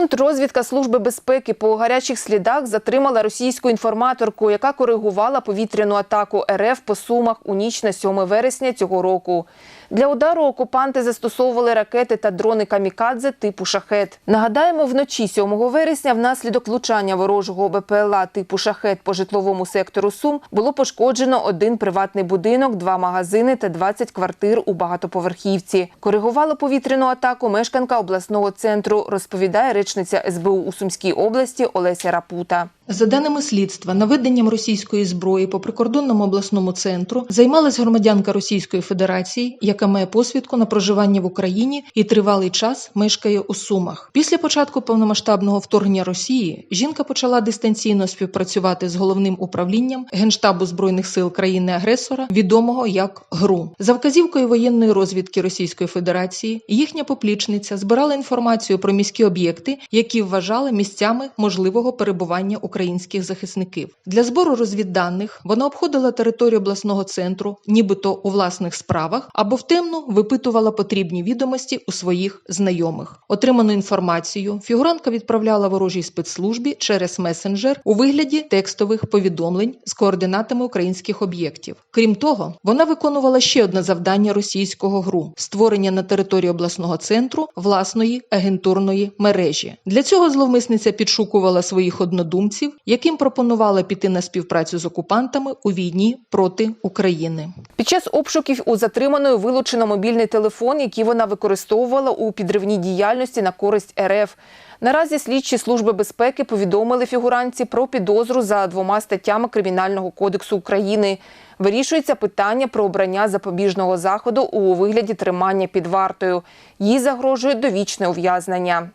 Контррозвідка Служби безпеки по гарячих слідах затримала російську інформаторку, яка коригувала повітряну атаку РФ по Сумах у ніч на 7 вересня цього року. Для удару окупанти застосовували ракети та дрони камікадзе типу шахет. Нагадаємо, вночі 7 вересня внаслідок влучання ворожого БПЛА типу шахет по житловому сектору Сум було пошкоджено один приватний будинок, два магазини та 20 квартир у багатоповерхівці. Коригувала повітряну атаку мешканка обласного центру, розповідає речниця СБУ у Сумській області Олеся Рапута. За даними слідства, наведенням російської зброї по прикордонному обласному центру займалась громадянка Російської Федерації, яка має посвідку на проживання в Україні і тривалий час мешкає у Сумах. Після початку повномасштабного вторгнення Росії жінка почала дистанційно співпрацювати з головним управлінням Генштабу збройних сил країни-агресора, відомого як ГРУ. За вказівкою воєнної розвідки Російської Федерації їхня поплічниця збирала інформацію про міські об'єкти, які вважали місцями можливого перебування українських захисників. Для збору розвідданих вона обходила територію обласного центру, нібито у власних справах, або втемно випитувала потрібні відомості у своїх знайомих. Отриману інформацію фігурантка відправляла ворожій спецслужбі через месенджер у вигляді текстових повідомлень з координатами українських об'єктів. Крім того, вона виконувала ще одне завдання російського ГРУ створення на території обласного центру власної агентурної мережі. Для цього зловмисниця підшукувала своїх однодумців, яким пропонувала піти на співпрацю з окупантами у війні проти України. Під час обшуків у затриманої вилучено мобільний телефон, який вона використовувала у підривній діяльності на користь РФ. Наразі слідчі служби безпеки повідомили фігуранці про підозру за двома статтями Кримінального кодексу України. Вирішується питання про обрання запобіжного заходу у вигляді тримання під вартою. Їй загрожує довічне ув'язнення.